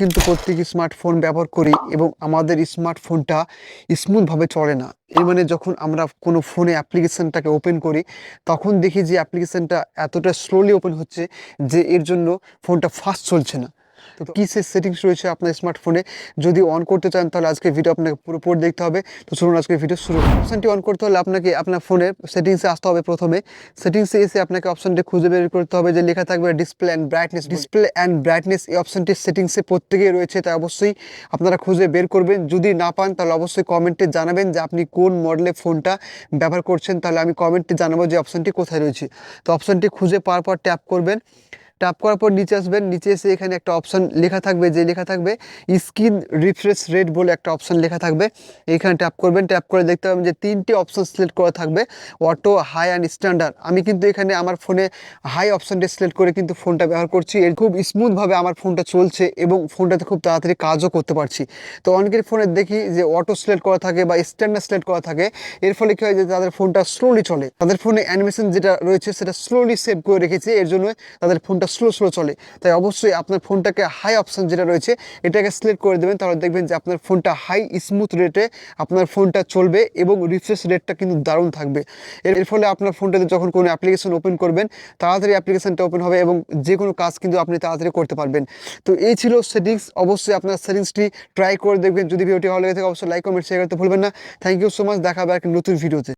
কিন্তু প্রত্যেক স্মার্টফোন ব্যবহার করি এবং আমাদের স্মার্টফোনটা স্মুথভাবে চলে না। এর মানে যখন আমরা কোনো ফোনে অ্যাপ্লিকেশানটাকে ওপেন করি, তখন দেখি যে অ্যাপ্লিকেশানটা এতটা স্লোলি ওপেন হচ্ছে যে এর জন্য ফোনটা ফাস্ট চলছে না। কী সে সেটিংস রয়েছে আপনার স্মার্টফোনে যদি অন করতে চান তাহলে আজকে ভিডিও আপনাকে পুরোপুরি দেখতে হবে। তো চলুন আজকে ভিডিও শুরু অপশানটি অন করতে হলে আপনাকে আপনার ফোনের সেটিংসে আসতে হবে প্রথমে। সেটিংসে এসে আপনাকে অপশানটি খুঁজে বের করতে হবে যে লেখা থাকবে display and brightness display and brightness এই অপশানটির সেটিংসে প্রত্যেকেই রয়েছে তাই অবশ্যই আপনারা খুঁজে বের করবেন। যদি না পান তাহলে অবশ্যই কমেন্টে জানাবেন যে আপনি কোন মডেলের ফোনটা ব্যবহার করছেন। তাহলে আমি কমেন্টে জানাব যে অপশানটি কোথায় রয়েছে। তো অপশানটি খুঁজে পাওয়ার পর ট্যাপ করবেন। ট্যাপ করার পর নিচে আসবেন। নিচে এসে এখানে একটা অপশান লেখা থাকবে। যে লেখা থাকবে স্কিন রিফ্রেশ রেট বলে একটা অপশান লেখা থাকবে। এইখানে ট্যাপ করবেন। ট্যাপ করে দেখতে পাবেন যে তিনটি অপশান সিলেক্ট করা থাকবে। অটো হাই অ্যান্ড স্ট্যান্ডার্ড আমি কিন্তু এখানে আমার ফোনে হাই অপশানটা সিলেক্ট করে কিন্তু ফোনটা ব্যবহার করছি। এর খুব স্মুথভাবে আমার ফোনটা চলছে এবং ফোনটাতে খুব তাড়াতাড়ি কাজও করতে পারছি। তো অনেকের ফোনে দেখি যে অটো সিলেক্ট করা থাকে বা স্ট্যান্ডার্ড সিলেক্ট করা থাকে। এর ফলে কী হয় যে তাদের ফোনটা স্লোলি চলে। তাদের ফোনে অ্যানিমেশন যেটা রয়েছে, সেটা স্লোলি সেভ করে রেখেছে। এর জন্য তাদের ফোনটা স্লো স্লো চলে। তাই অবশ্যই আপনার ফোনটাকে হাই অপশান যেটা রয়েছে, এটাকে সিলেক্ট করে দেবেন। তাহলে দেখবেন যে আপনার ফোনটা হাই স্মুথ রেটে আপনার ফোনটা চলবে এবং রিফ্রেশ রেটটা কিন্তু দারুণ থাকবে। এর ফলে আপনার ফোনটাতে যখন কোনো অ্যাপ্লিকেশন ওপেন করবেন, তাড়াতাড়ি অ্যাপ্লিকেশনটা ওপেন হবে এবং যে কোনো কাজ কিন্তু আপনি তাড়াতাড়ি করতে পারবেন। তো এই ছিল সেটিংস অবশ্যই আপনার সেটিংসটি ট্রাই করে দেখবেন। যদি ভিডিওটি ভালো লেগে থাকে, অবশ্যই লাইক কমেন্ট শেয়ার করতে ভুলবেন না। থ্যাংক ইউ সো মাচ দেখা হবে একটা নতুন ভিডিওতে